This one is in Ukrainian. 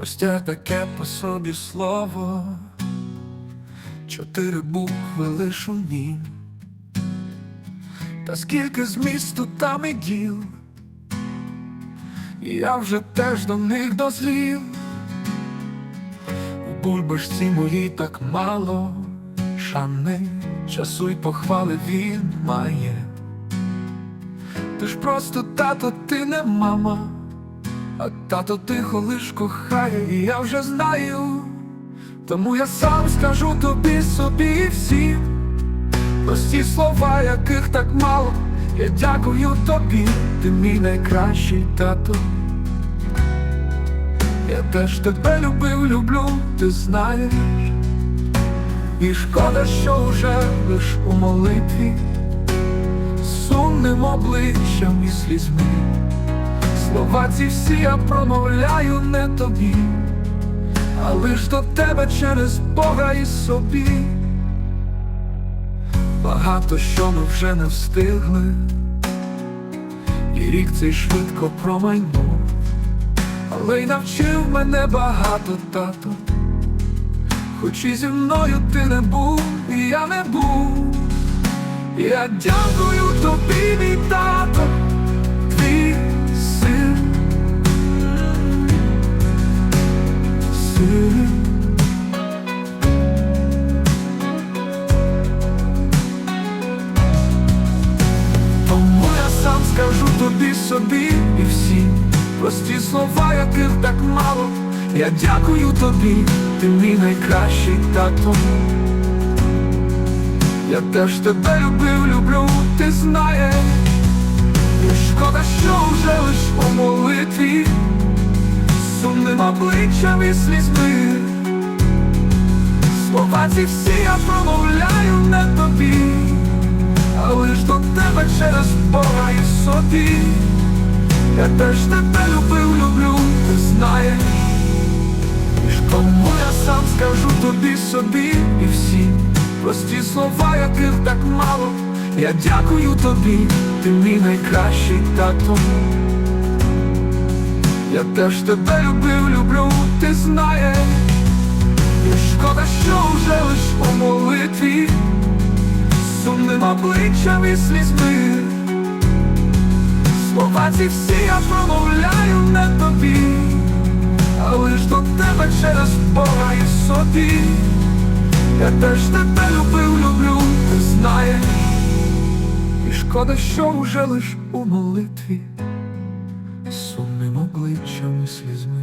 Простя таке по собі слово, чотири букви лиш у нім, та скільки змісту там і діл, і я вже теж до них дозрів. У бульбашці моїй так мало шани, часу й похвали він має. Ти ж просто тато, ти не мама. А тато тихо лиш кохає, і я вже знаю, тому я сам скажу тобі собі і всім Прості слова, яких так мало, я дякую тобі, ти мій найкращий тато. Я теж тебе любив, люблю, ти знаєш, і шкода, що вже лиш у молитві, сумним обличчям і слізьми. Слова ці всі я промовляю не тобі, а лиш до тебе через Бога і собі. Багато що ми вже не встигли, і рік цей швидко промайнув, але й навчив мене багато тато, хоч і зі мною ти не був, і я не був. Я дякую тобі, мій тато, скажу тобі собі і всім Прості слова, яких так мало. Я дякую тобі, ти мій найкращий тато. Я теж тебе любив, люблю, ти знаєш. І шкода, що вже лиш у молитві, сумним обличчям і слізьми. Слова ці всі я промовляю не тобі, а лиш до тебе через Бога і собі. Я теж тебе любив, люблю, ти знаєш. І кому я сам скажу тобі собі і всім Прості слова, яких так мало. Я дякую тобі, ти мій найкращий тато. Я теж тебе любив, люблю, ти знаєш. І шкода, що вже лиш у молитві, обличчям і слізьми. Слова ці всі я промовляю не тобі, а лиш до тебе через Бога і собі. Я теж тебе любив, люблю, ти знаєш. І шкода, що вже лиш у молитві, сумним обличчям і слізьми.